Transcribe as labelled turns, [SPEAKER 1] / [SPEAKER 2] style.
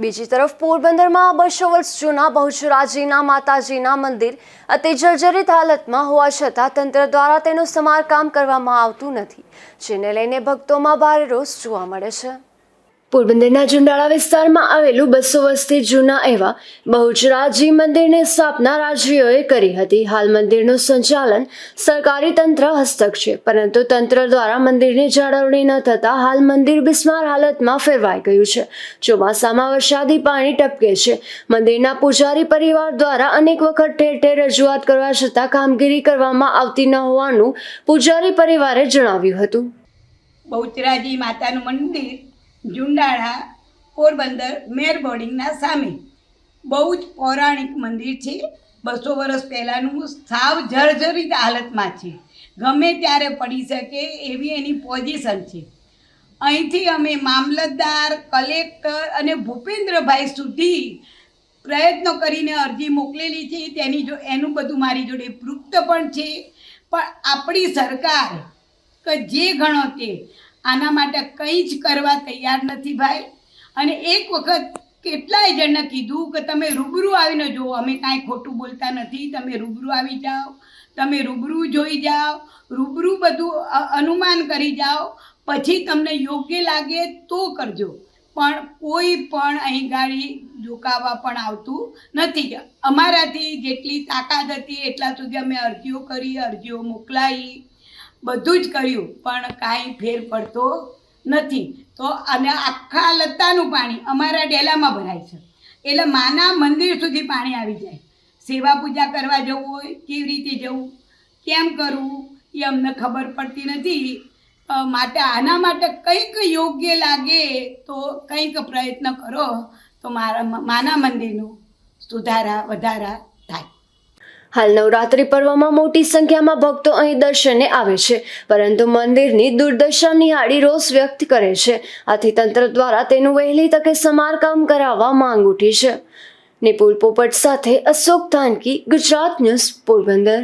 [SPEAKER 1] બીજી તરફ પોરબંદરમાં બસો વર્ષ જૂના બહુચરાજીના માતાજીના મંદિર અતિ જર્જરિત હાલતમાં હોવા છતાં તંત્ર દ્વારા તેનું સમારકામ કરવામાં આવતું નથી, જેને લઈને ભક્તોમાં ભારે રોષ જોવા મળે છે. પોરબંદરના જુંડાળા વિસ્તારમાં આવેલું બસો વસ્તી જૂના એવા બહુચરાજી મંદિરની સ્થાપના રાજવીઓએ કરી હતી. હાલ મંદિરનું સંચાલન સરકારી તંત્ર હસ્તક છે, પરંતુ તંત્ર દ્વારા મંદિરની જાળવણી ન થતાં હાલ મંદિર બિસ્માર હાલતમાં ફેરવાઈ ગયું છે. ચોમાસામાં વરસાદી પાણી ટપકે છે. મંદિરના પૂજારી પરિવાર દ્વારા અનેક વખત ઠેર ઠેર રજૂઆત કરવા છતાં કામગીરી કરવામાં આવતી ન હોવાનું પૂજારી પરિવારે જણાવ્યું હતું.
[SPEAKER 2] બહુચરાજી માતાનું મંદિર જુંડાળા, પોરબંદર મેર બોર્ડિંગના સામે. બહુ જ પૌરાણિક મંદિર છે. બસો વર્ષ પહેલાંનું સાવ જર્જરિત હાલતમાં છે. ગમે ત્યારે પડી શકે એવી એની પોઝિશન છે. અહીંથી અમે મામલતદાર કલેક્ટર અને ભૂપેન્દ્રભાઈ સુધી પ્રયત્નો કરીને અરજી મોકલેલી છે. તેની જો, એનું બધું મારી જોડે પૃક્ત પણ છે. પણ આપણી સરકાર કે જે ગણો તે આના માટે કંઈ જ કરવા તૈયાર નથી ભાઈ. અને એક વખત કેટલાય જણને કીધું કે તમે રૂબરૂ આવીને જુઓ, અમે કાંઈ ખોટું બોલતા નથી, તમે રૂબરૂ આવી જાઓ, તમે રૂબરૂ જોઈ જાઓ, રૂબરૂ બધું અનુમાન કરી જાઓ, પછી તમને યોગ્ય લાગે તો કરજો. પણ કોઈ પણ અહીં ગાડી ઝુકાવવા પણ આવતું નથી. અમારાથી જેટલી તાકાત હતી, એટલા સુધી અમે અરજીઓ કરી, અરજીઓ મોકલાવી બધું જ કર્યું, પણ કાંઈ ફેર પડતો નથી. તો અને આખા લતાનું પાણી અમારા ડેલામાં ભરાય છે. એટલે માના મંદિર સુધી પાણી આવી જાય. સેવા પૂજા કરવા જવું હોય, કેવી રીતે જવું, કેમ કરવું, એ અમને ખબર પડતી નથી. માટે આના માટે કંઈક યોગ્ય લાગે તો કંઈક પ્રયત્ન કરો, તો મારા માના મંદિરનું સુધારા, વધારા થાય.
[SPEAKER 1] હાલ નવરાત્રિ પર્વમાં મોટી સંખ્યામાં ભક્તો અહીં દર્શને આવે છે, પરંતુ મંદિરની દુર્દશા નિહાળી રોષ વ્યક્ત કરે છે. આથી તંત્ર દ્વારા તેનું વહેલી તકે સમારકામ કરાવવા માંગ ઉઠી છે. નિપુલ પોપટ સાથે અશોક ધાનકી, ગુજરાત ન્યૂઝ પોરબંદર.